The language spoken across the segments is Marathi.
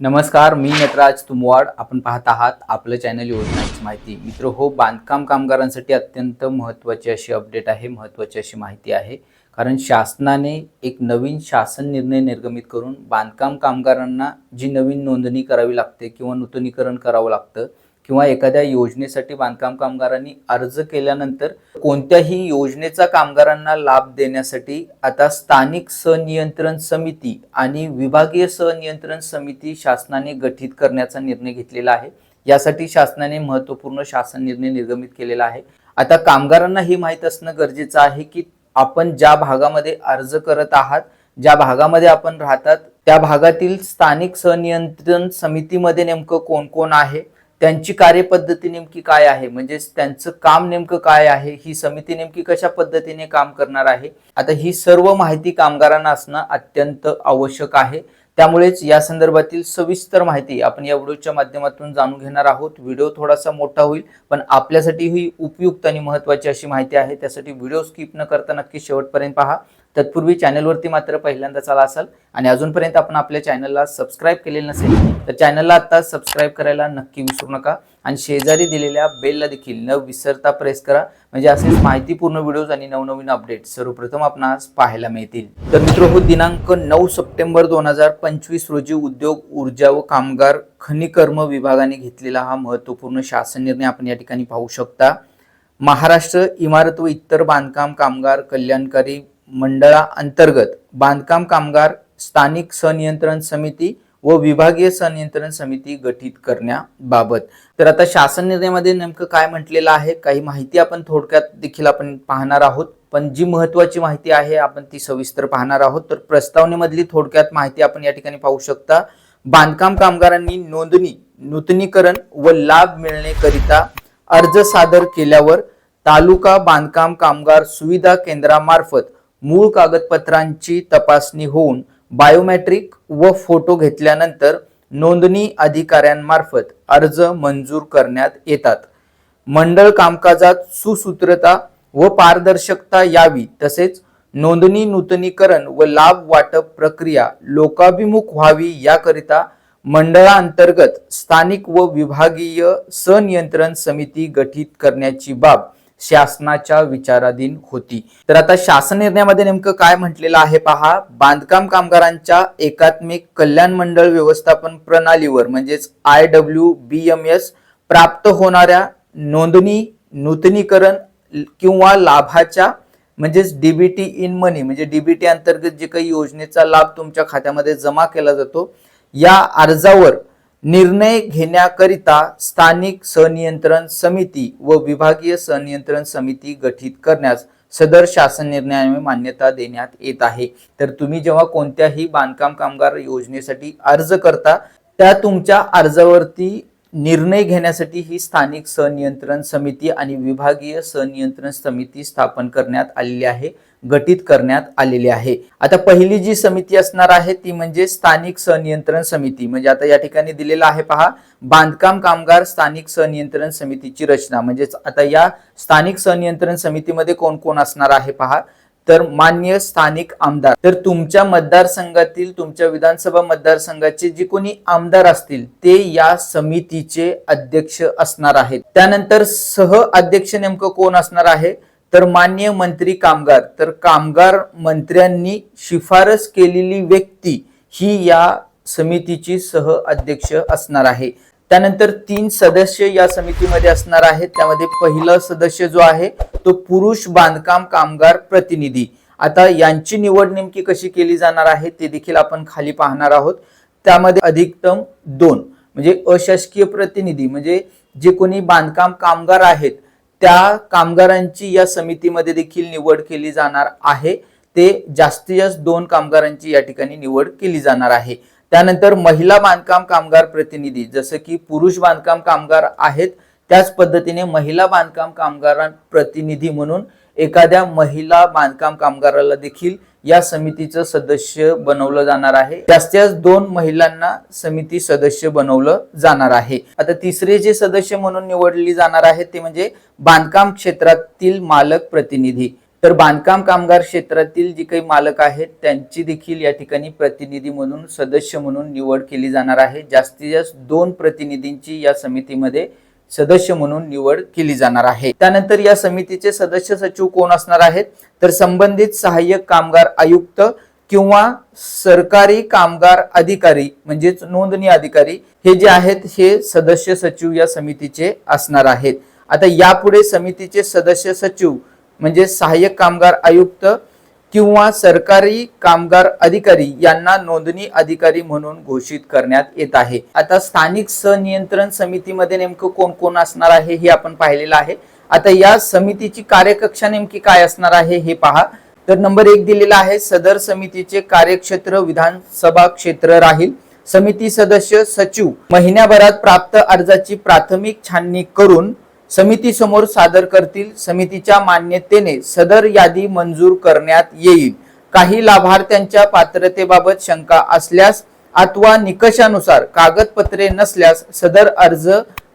नमस्कार मी नटराज तुमवाड. आपण पाहत आहात आपलं चॅनल योजनांची माहिती. मित्र हो बांधकाम कामगारांसाठी अत्यंत महत्त्वाची अशी अपडेट आहे महत्त्वाची अशी माहिती आहे. कारण शासनाने एक नवीन शासन निर्णय निर्गमित करून बांधकाम कामगारांना जी नवीन नोंदणी करावी लागते किंवा नूतनीकरण करावं लागतं किंवा एखाद्या योजनेसाठी बांधकाम कामगारांनी अर्ज केल्यानंतर कोणत्याही योजनेचा कामगारांना लाभ देण्यासाठी आता स्थानिक सनियंत्रण समिती आणि विभागीय सनियंत्रण समिती शासनाने गठीत करण्याचा निर्णय घेतलेला आहे. यासाठी शासनाने महत्त्वपूर्ण शासन निर्णय निर्गमित केलेला आहे. आता कामगारांना हे माहीत असणं गरजेचं आहे की आपण ज्या भागामध्ये अर्ज करत आहात ज्या भागामध्ये आपण राहतात त्या भागातील स्थानिक सनियंत्रण समितीमध्ये नेमकं कोण कोण आहे? त्यांची कार्यपद्धती नेमकी काय आहे? म्हणजेच त्यांचं काम नेमकं काय आहे? ही समिती नेमकी कशा पद्धतीने काम करणार आहे? आता ही सर्व माहिती कामगारांना असणं अत्यंत आवश्यक आहे. त्यामुळेच या संदर्भातील सविस्तर माहिती आपण या व्हिडिओच्या माध्यमातून जाणून घेणार आहोत. व्हिडिओ थोडासा मोठा होईल पण आपल्यासाठी ही उपयुक्त आणि महत्त्वाची अशी माहिती आहे. त्यासाठी व्हिडिओ स्किप न करता नक्की शेवटपर्यंत पहा. तत्पूर्वी चॅनलवरती मात्र पहिल्यांदा चाला असाल आणि अजूनपर्यंत आपण आपल्या चॅनलला सबस्क्राईब केलेलं नसेल तर चॅनलला आता सबस्क्राईब करायला नक्की विसरू नका आणि शेजारी दिलेल्या बेलला देखील न विसरता प्रेस करा. म्हणजे असेच माहितीपूर्ण व्हिडिओज आणि नवनवीन अपडेट सर्वप्रथम आपणास पाहायला मिळतील. तर मित्र हो दिनांक नऊ सप्टेंबर दोन हजार पंचवीस रोजी उद्योग ऊर्जा व कामगार खनिकर्म विभागाने घेतलेला हा महत्त्वपूर्ण शासन निर्णय आपण या ठिकाणी पाहू शकता. महाराष्ट्र इमारत व इतर बांधकाम कामगार कल्याणकारी मंडळाअंतर्गत बांधकाम कामगार स्थानिक सनियंत्रण समिती व विभागीय सनियंत्रण समिती गठीत करण्याबाबत. तर आता शासन निर्णयामध्ये नेमकं काय म्हटलेलं आहे काही माहिती आपण थोडक्यात देखील आपण पाहणार आहोत. पण जी महत्वाची माहिती आहे आपण ती सविस्तर पाहणार आहोत. तर प्रस्तावनेमधली थोडक्यात माहिती आपण या ठिकाणी पाहू शकता. बांधकाम कामगारांनी नोंदणी नूतनीकरण व लाभ मिळण्याकरिता अर्ज सादर केल्यावर तालुका बांधकाम कामगार सुविधा केंद्रामार्फत मूळ कागदपत्रांची तपासणी होऊन बायोमॅट्रिक व फोटो घेतल्यानंतर नोंदणी अधिकाऱ्यांमार्फत अर्ज मंजूर करण्यात येतात. मंडळ कामकाजात सुसूत्रता व पारदर्शकता यावी तसेच नोंदणी नूतनीकरण व लाभ वाटप प्रक्रिया लोकाभिमुख व्हावी याकरिता मंडळांतर्गत स्थानिक व विभागीय सनियंत्रण समिती गठीत करण्याची बाब शासनाच्या विचाराधीन होती. तर आता शासन निर्णयामध्ये नेमकं काय म्हटलेलं आहे पहा. बांधकाम कामगारांच्या एकात्मिक कल्याण मंडळ व्यवस्थापन प्रणालीवर म्हणजेच I W B M S प्राप्त होणाऱ्या नोंदणी नूतनीकरण किंवा लाभाच्या म्हणजेच डीबीटी इन मनी म्हणजे डीबीटी अंतर्गत जे काही योजनेचा लाभ तुमच्या खात्यामध्ये जमा केला जातो या अर्जावर निर्णय घेण्याकरिता स्थानिक सनियंत्रण समिती व विभागीय सनियंत्रण समिती गठीत करण्यास सदर शासन निर्णयाने मान्यता देण्यात येत आहे. तर तुम्ही जेव्हा कोणत्याही बांधकाम कामगार योजनेसाठी अर्ज करता त्या तुमच्या अर्जावरती निर्णय घेण्यासाठी ही स्थानिक सनियंत्रण समिती आणि विभागीय सनियंत्रण समिती स्थापन करण्यात आलेली आहे गठीत करण्यात आलेली आहे. आता पहिली जी समिती असणार आहे ती म्हणजे स्थानिक सनियंत्रण समिती. म्हणजे आता या ठिकाणी दिलेला आहे पहा बांधकाम कामगार स्थानिक सनियंत्रण समितीची रचना. म्हणजेच आता या स्थानिक सनियंत्रण समितीमध्ये कोण कोण असणार आहे पहा तर मान्य स्थानिक आमदार. तर तुमच्या मतदारसंघातील तुमच्या विधानसभा मतदारसंघाचे जे कोणी आमदार असतील ते या समितीचे अध्यक्ष असणार आहेत. त्यानंतर सह अध्यक्ष नेमकं कोण असणार आहे? तर मान्य मंत्री कामगार. तर कामगार मंत्र्यांनी शिफारस केलेली व्यक्ती ही या समितीची सह अध्यक्ष असणार आहे. त्यानंतर तीन सदस्य या समितीमध्ये असणार आहेत. त्यामध्ये पहिला सदस्य जो आहे तो पुरुष बांधकाम कामगार प्रतिनिधी. आता यांची निवड नेमकी कशी केली जाणार आहे ते देखील आपण खाली पाहणार आहोत. त्यामध्ये अधिकतम दोन म्हणजे अशासकीय प्रतिनिधी म्हणजे जे कोणी बांधकाम कामगार आहेत त्या कामगारांची या समितीमध्ये देखील निवड केली जाणार आहे. ते जास्तीत जास्त दोन कामगारांची या ठिकाणी निवड केली जाणार आहे. त्यानंतर महिला बांधकाम कामगार प्रतिनिधी जसं की पुरुष बांधकाम कामगार आहेत त्याच पद्धतीने महिला बांधकाम कामगारां प्रतिनिधी म्हणून एखाद्या महिला बांधकाम कामगाराला देखील या समितीचं सदस्य बनवलं जाणार आहे. जास्तीत दोन महिलांना समिती सदस्य बनवलं जाणार आहे. आता तिसरे जे सदस्य म्हणून निवडली जाणार आहेत ते म्हणजे बांधकाम क्षेत्रातील मालक प्रतिनिधी. तर बांधकाम कामगार क्षेत्रातील जी काही मालक आहेत त्यांची देखील या ठिकाणी प्रतिनिधी म्हणून सदस्य म्हणून निवड केली जाणार आहे. जास्तीत जास्त दोन प्रतिनिधींची या समितीमध्ये सदस्य म्हणून निवड केली जाणार आहे. त्यानंतर या समितीचे सदस्य सचिव कोण असणार आहेत? तर संबंधित सहाय्यक कामगार आयुक्त किंवा सरकारी कामगार अधिकारी म्हणजेच नोंदणी अधिकारी हे जे आहेत हे सदस्य सचिव या समितीचे असणार आहेत. आता यापुढे समितीचे सदस्य सचिव म्हणजे सहाय्यक कामगार आयुक्त किंवा सरकारी कामगार अधिकारी यांना नोंदणी अधिकारी म्हणून घोषित करण्यात येत आहे. आता स्थानिक सनियंत्रण समितीमध्ये नेमकं कोण कोण असणार आहे हे आपण पाहिलेलं आहे. आता या समितीची कार्यकक्षा नेमकी काय असणार आहे हे पहा. तर नंबर एक दिलेला आहे सदर समितीचे कार्यक्षेत्र विधानसभा क्षेत्र राहील. समिती सदस्य सचिव महिन्याभरात प्राप्त अर्जाची प्राथमिक छाननी करून समिती समोर सादर करतील. समितीच्या मान्यतेने सदर यादी मंजूर करण्यात येईल. काही लाभार्थ्यांच्या पात्रतेबाबत शंका असल्यास अथवा निकषानुसार कागदपत्रे नसल्यास सदर अर्ज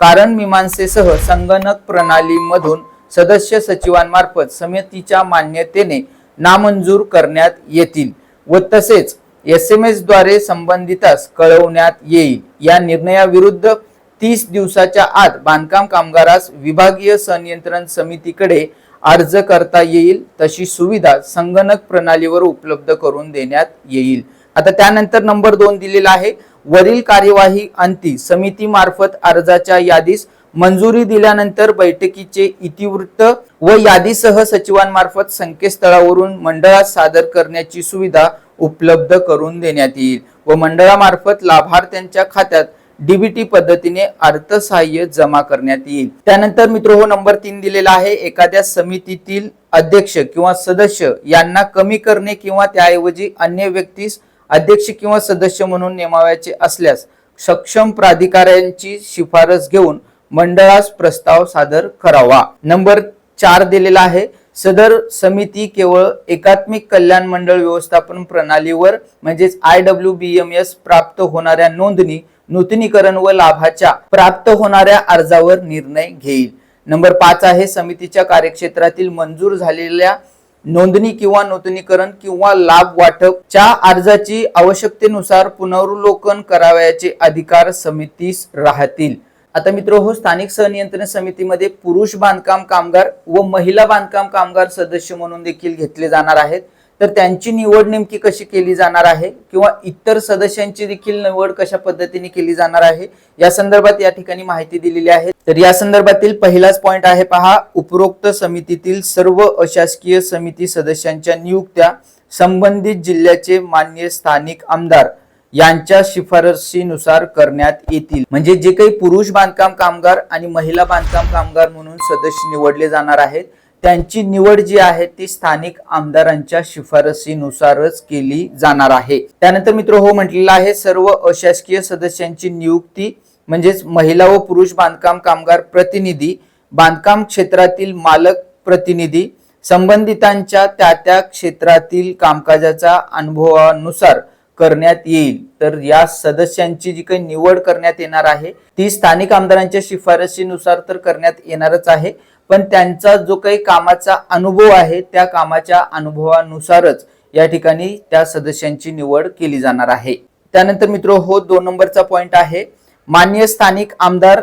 कारण मीमांसेसह संगणक प्रणालीमधून सदस्य सचिवांमार्फत समितीच्या मान्यतेने नामंजूर करण्यात येतील व तसेच एस एम एसद्वारे संबंधितास कळवण्यात येईल. या निर्णयाविरुद्ध तीस दिवसाच्या आत बांधकाम कामगारास विभागीय संनियंत्रण समितीकडे अर्ज करता येईल तशी सुविधा संगणक प्रणालीवर उपलब्ध करून देण्यात येईल. आता त्यानंतर नंबर दोन दिलेला आहे. वरील कार्यवाही अंती समिती मार्फत अर्जाच्या यादीस मंजुरी दिल्यानंतर बैठकीचे इतिवृत्त व यादीसह सचिवांमार्फत संकेतस्थळावरून मंडळात सादर करण्याची सुविधा उपलब्ध करून देण्यात येईल व मंडळामार्फत लाभार्थ्यांच्या खात्यात डीबीटी पद्धतीने अर्थसहाय्य जमा करण्यात येईल. त्यानंतर मित्र हो नंबर तीन दिलेला आहे. एखाद्या समितीतील अध्यक्ष किंवा सदस्य यांना कमी करणे किंवा त्याऐवजी अन्य व्यक्तीस अध्यक्ष किंवा सदस्य म्हणून नेमावायचे असल्यास सक्षम प्राधिकाऱ्यांची शिफारस घेऊन मंडळास प्रस्ताव सादर करावा. नंबर चार दिलेला आहे. सदर समिती केवळ एकात्मिक कल्याण मंडळ व्यवस्थापन प्रणालीवर म्हणजेच I W B M S प्राप्त होणाऱ्या नोंदणी नूतनीकरण व लाभाच्या प्राप्त होणाऱ्या अर्जावर निर्णय घेईल. नंबर पाच आहे समितीच्या कार्यक्षेत्रातील मंजूर झालेल्या नोंदणी किंवा नूतनीकरण किंवा लाभ वाटपच्या अर्जाची आवश्यकतेनुसार पुनर्वलोकन करावयाचे अधिकार समितीस राहतील. आता मित्र हो स्थानिक सहनियंत्रण समितीमध्ये पुरुष बांधकाम कामगार व महिला बांधकाम कामगार सदस्य म्हणून देखील घेतले जाणार आहेत. तर त्यांची निवड नेमकी कशी केली जाणार आहे? किंवा इतर सदस्यांची देखील निवड कशा पद्धतीने केली जाणार आहे? या संदर्भात या ठिकाणी माहिती दिलेली आहे. तर या संदर्भातील पहिलाच पॉइंट आहे पहा. उपरोक्त समितीतील सर्व अशासकीय समिती सदस्यांच्या नियुक्त्या संबंधित जिल्ह्याचे मान्य स्थानिक आमदार यांच्या शिफारशीनुसार करण्यात येतील. म्हणजे जे काही पुरुष बांधकाम कामगार आणि महिला बांधकाम कामगार म्हणून सदस्य निवडले जाणार आहेत त्यांची निवड जी आहे ती स्थानिक आमदारांच्या शिफारसीनुसारच केली जाणार आहे. त्यानंतर मित्र हो म्हटलेलं आहे सर्व अशासकीय सदस्यांची नियुक्ती म्हणजेच महिला व पुरुष बांधकाम कामगार प्रतिनिधी बांधकाम क्षेत्रातील मालक प्रतिनिधी संबंधितांच्या त्या त्या क्षेत्रातील कामकाजाच्या अनुभवानुसार करण्यात येईल. तर या सदस्यांची जी काही निवड करण्यात येणार आहे ती स्थानिक आमदारांच्या शिफारशीनुसार तर करण्यात येणारच आहे. पण त्यांचा जो काही कामाचा अनुभव आहे त्या कामाच्या अनुभवानुसारच या ठिकाणी त्या सदस्यांची निवड केली जाणार आहे. त्यानंतर मित्र हो दोन नंबरचा पॉइंट आहे. मान्य स्थानिक आमदार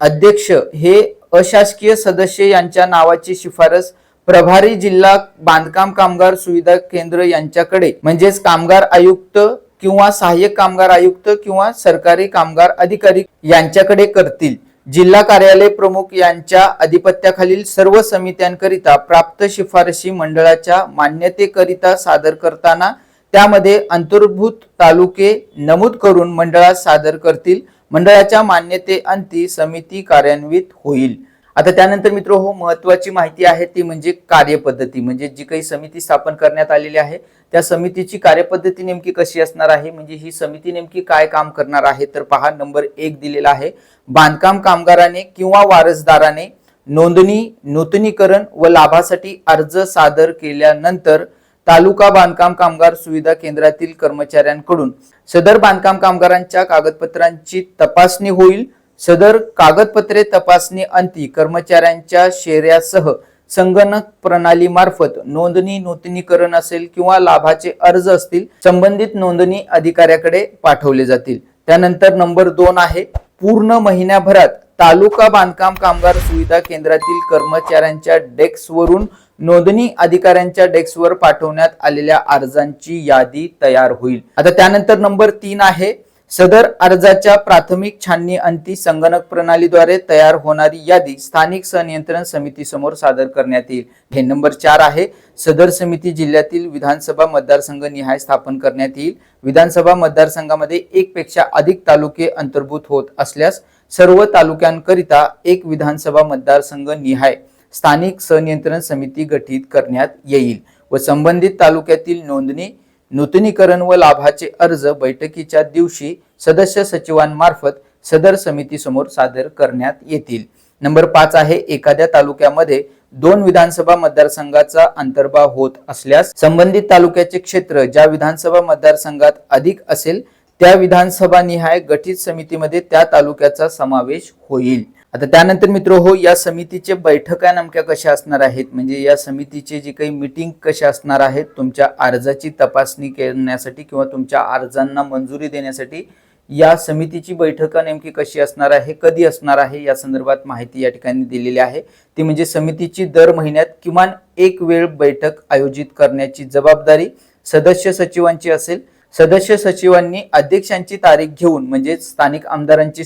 अध्यक्ष हे अशासकीय सदस्य यांच्या नावाची शिफारस प्रभारी जिल्हा बांधकाम कामगार सुविधा केंद्र यांच्याकडे म्हणजेच कामगार आयुक्त किंवा सहाय्यक कामगार आयुक्त किंवा सरकारी कामगार अधिकारी यांच्याकडे करतील. जिल्हा कार्यालय प्रमुख यांच्या अधिपत्याखालील सर्व समित्यांकरिता प्राप्त शिफारशी मंडळाच्या मान्यतेकरिता सादर करताना त्यामध्ये अंतर्भूत तालुके नमूद करून मंडळात सादर करतील. मंडळाच्या मान्यते अंती समिती कार्यान्वित होईल. आता त्यानंतर मित्र हो महत्वाची माहिती आहे ती म्हणजे कार्यपद्धती म्हणजे जी काही समिती स्थापन करण्यात आलेली आहे त्या समितीची कार्यपद्धती नेमकी कशी असणार आहे? म्हणजे ही समिती नेमकी काय काम करणार आहे? तर पहा नंबर एक दिलेला आहे. बांधकाम कामगाराने किंवा वारसदाराने नोंदणी नूतनीकरण व लाभासाठी अर्ज सादर केल्यानंतर तालुका बांधकाम कामगार सुविधा केंद्रातील कर्मचाऱ्यांकडून सदर बांधकाम कामगारांच्या कागदपत्रांची तपासणी होईल. सदर कागदपत्रे तपासणी अंती कर्मचाऱ्यांच्या शेऱ्यासह संगणक प्रणाली मार्फत नोंदणी नूतनीकरण असेल किंवा लाभाचे अर्ज असतील संबंधित नोंदणी अधिकाऱ्याकडे पाठवले जातील. त्यानंतर नंबर दोन आहे पूर्ण महिन्याभरात तालुका बांधकाम कामगार सुविधा केंद्रातील कर्मचाऱ्यांच्या डेस्कवरून नोंदणी अधिकाऱ्यांच्या डेस्कवर पाठवण्यात आलेल्या अर्जांची यादी तयार होईल. आता त्यानंतर नंबर तीन आहे सदर अर्जाच्या प्राथमिक छाननी अंती संगणक प्रणालीद्वारे तयार होणारी यादी स्थानिक संनियंत्रण समितीसमोर सादर करण्यात येईल. हे नंबर चार आहे. सदर समिती जिल्ह्यातील विधानसभा मतदारसंघ निहाय स्थापन करण्यात येईल. विधानसभा मतदारसंघामध्ये एक पेक्षा अधिक तालुके अंतर्भूत होत असल्यास सर्व तालुक्यांकरिता एक विधानसभा मतदारसंघ निहाय स्थानिक संनियंत्रण समिती गठीत करण्यात येईल व संबंधित तालुक्यातील नोंदणी नूतनीकरण व लाभाचे अर्ज बैठकीच्या दिवशी सदस्य सचिवांमार्फत सदर समितीसमोर सादर करण्यात येतील. नंबर पाच आहे एखाद्या तालुक्यामध्ये दोन विधानसभा मतदारसंघाचा अंतर्भाव होत असल्यास संबंधित तालुक्याचे क्षेत्र ज्या विधानसभा मतदारसंघात अधिक असेल त्या विधानसभा निहाय गठीत समितीमध्ये त्या तालुक्याचा समावेश होईल. आता त्यानंतर मित्र हो या समितीचे बैठका नेमक्या कशा असणार आहेत? म्हणजे या समितीचे जे काही मिटिंग कशा असणार आहेत? तुमच्या अर्जाची तपासणी करण्यासाठी किंवा तुमच्या अर्जांना मंजुरी देण्यासाठी या समितीची बैठका नेमकी कशी असणार आहे? कधी असणार आहे? या संदर्भात माहिती या ठिकाणी दिलेली आहे. ती म्हणजे समितीची दर महिन्यात किमान एक वेळ बैठक आयोजित करण्याची जबाबदारी सदस्य सचिवांची असेल. सदस्य सचिवांनी अध्यक्षांची तारीख घेऊन म्हणजे स्थानिक आमदारांची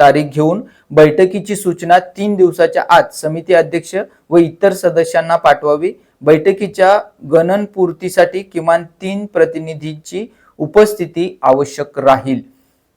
तारीख घेऊन बैठकीची सूचना तीन दिवसाच्या आत समिती अध्यक्ष व इतर सदस्यांना पाठवावी. बैठकीच्या गणनपूर्तीसाठी किमान तीन प्रतिनिधींची उपस्थिती आवश्यक राहील.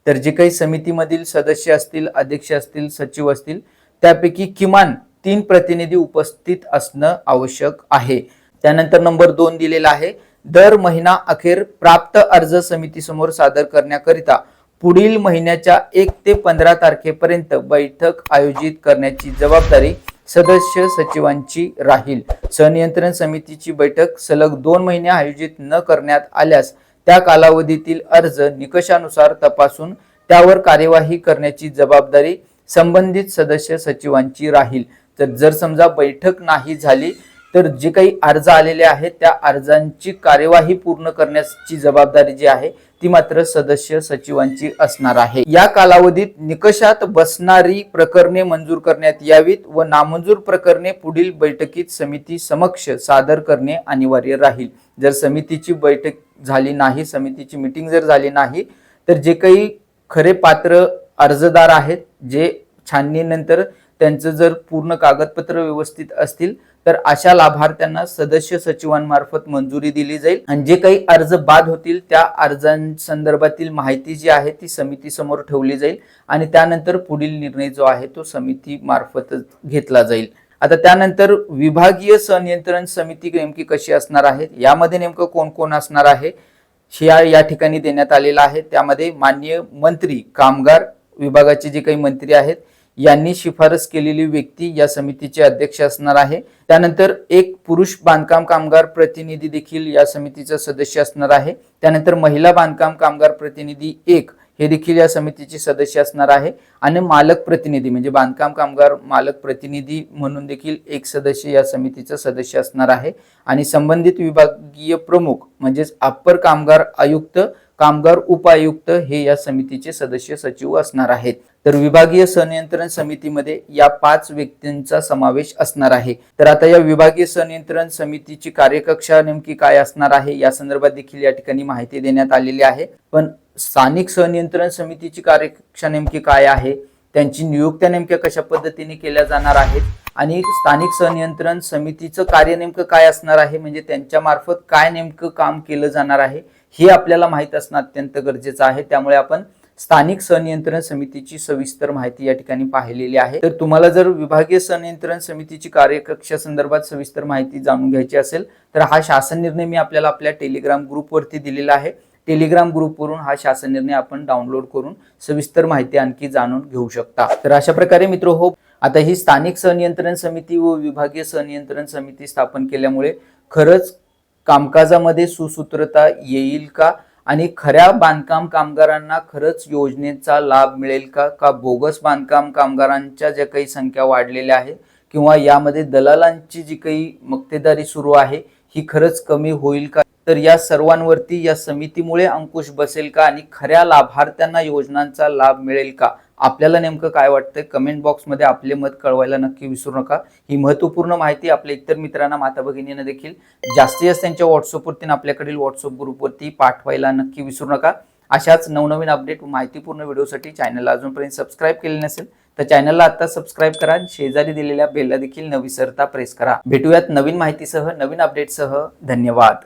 तर जे काही समितीमधील सदस्य असतील अध्यक्ष असतील सचिव असतील त्यापैकी किमान तीन प्रतिनिधी उपस्थित असणं आवश्यक आहे. त्यानंतर नंबर दोन दिलेला आहे. दर महिना अखेर प्राप्त अर्ज समितीसमोर सादर करण्याकरिता पुढील महिन्याच्या एक ते पंधरा तारखेपर्यंत बैठक आयोजित करण्याची जबाबदारी सदस्य सचिवांची राहील. संनियंत्रण समितीची बैठक सलग दोन महिने आयोजित न करण्यात आल्यास त्या कालावधीतील अर्ज निकषानुसार तपासून त्यावर कार्यवाही करण्याची जबाबदारी संबंधित सदस्य सचिवांची राहील. तर जर समजा बैठक नाही झाली तर जे काही अर्ज आलेले आहेत त्या अर्जांची कार्यवाही पूर्ण करण्याची जबाबदारी जी आहे ती मात्र सदस्य सचिवांची असणार आहे. या कालावधीत निकषात बसणारी प्रकरणे मंजूर करण्यात यावीत व नामंजूर प्रकरणे पुढील बैठकीत समिती समक्ष सादर करणे अनिवार्य राहील. जर समितीची बैठक झाली नाही समितीची मिटिंग जर झाली नाही तर जे काही खरे पात्र अर्जदार आहेत जे छाननीनंतर त्यांचं जर पूर्ण कागदपत्र व्यवस्थित असतील तर अशा लाभार्थ्यांना सदस्य सचिवांमार्फत मंजुरी दिली जाईल. आणि जे काही अर्ज बाद होतील त्या अर्जांसंदर्भातील माहिती जी आहे ती समिती समोर ठेवली जाईल. आणि त्यानंतर पुढील निर्णय जो आहे तो समिती मार्फत घेतला जाईल. आता त्यानंतर विभागीय सनियंत्रण समिती नेमकी कशी असणार आहे यामध्ये नेमकं कोण कोण असणार आहे शिया या ठिकाणी देण्यात आलेला आहे. त्यामध्ये माननीय मंत्री कामगार विभागाचे जे काही मंत्री आहेत यांनी शिफारस केलेली व्यक्ती या समितीचे अध्यक्ष असणार आहे. त्यानंतर एक पुरुष बांधकाम कामगार प्रतिनिधी देखील या समितीचा सदस्य असणार आहे. त्यानंतर महिला बांधकाम कामगार प्रतिनिधी एक हे देखील या समितीचे सदस्य असणार आहे. आणि मालक प्रतिनिधी म्हणजे बांधकाम कामगार मालक प्रतिनिधी म्हणून देखील एक सदस्य या समितीचा सदस्य असणार आहे. आणि संबंधित विभागीय प्रमुख म्हणजेच अप्पर कामगार आयुक्त कामगार उपायुक्त हे या समितीचे सदस्य सचिव असणार आहेत. तर विभागीय संनियंत्रण समितीमध्ये या पाच व्यक्तींचा समावेश असणार आहे. तर आता या विभागीय संनियंत्रण समितीची कार्यकक्षा नेमकी काय असणार आहे या संदर्भात देखील या ठिकाणी माहिती देण्यात आलेली आहे. पण स्थानिक संनियंत्रण समितीची कार्यकक्षा नेमकी काय आहे त्यांची नियुक्त्या नेमक्या कशा पद्धतीने केल्या जाणार आहेत आणि स्थानिक संनियंत्रण समितीचं कार्य नेमकं काय असणार आहे म्हणजे त्यांच्या मार्फत काय नेमकं काम केलं जाणार आहे हे आपल्याला माहीत असणं अत्यंत गरजेचं आहे. त्यामुळे आपण स्थानिक संनियंत्रण समितीची सविस्तर माहिती या ठिकाणी पाहिलेली आहे. तर तुम्हाला जर विभागीय संनियंत्रण समितीची कार्यकक्षा संदर्भात सविस्तर माहिती जाणून घ्यायची असेल तर हा शासन निर्णय मी आपल्याला आपल्या टेलिग्राम ग्रुपवरती दिलेला आहे. टेलिग्राम ग्रुपवरून हा शासन निर्णय आपण डाउनलोड करून सविस्तर माहिती आणखी जाणून घेऊ शकता. तर अशा प्रकारे मित्र हो आता ही स्थानिक संनियंत्रण समिती व विभागीय संनियंत्रण समिती स्थापन केल्यामुळे खरंच कामकाजामध्ये सुसूत्रता येईल का? आणि खऱ्या बांधकाम कामगारांना खरंच योजनेचा लाभ मिळेल का? का बोगस बांधकाम कामगारांच्या ज्या काही संख्या वाढलेल्या आहेत किंवा यामध्ये दलालांची जी काही मक्तेदारी सुरू आहे ही खरंच कमी होईल का? तर या सर्वांवरती या समितीमुळे अंकुश बसेल का? आणि खऱ्या लाभार्थ्यांना योजनांचा लाभ मिळेल का? आपल्याला नेमकं काय वाटतं कमेंट बॉक्समध्ये आपले मत कळवायला नक्की विसरू नका. ही महत्त्वपूर्ण माहिती आपल्या इतर मित्रांना माता भगिनींना देखील जास्तीत जास्त त्यांच्या व्हॉट्सअपवरती आणि आपल्याकडील व्हॉट्सअप ग्रुपवरती पाठवायला नक्की विसरू नका. अशाच नवनवीन अपडेट माहितीपूर्ण व्हिडिओसाठी चॅनलला अजूनपर्यंत सबस्क्राईब केले नसेल तर चॅनलला आता सबस्क्राईब करा आणि शेजारी दिलेल्या बेलला देखील न विसरता प्रेस करा. भेटूयात नवीन माहितीसह नवीन अपडेटसह धन्यवाद.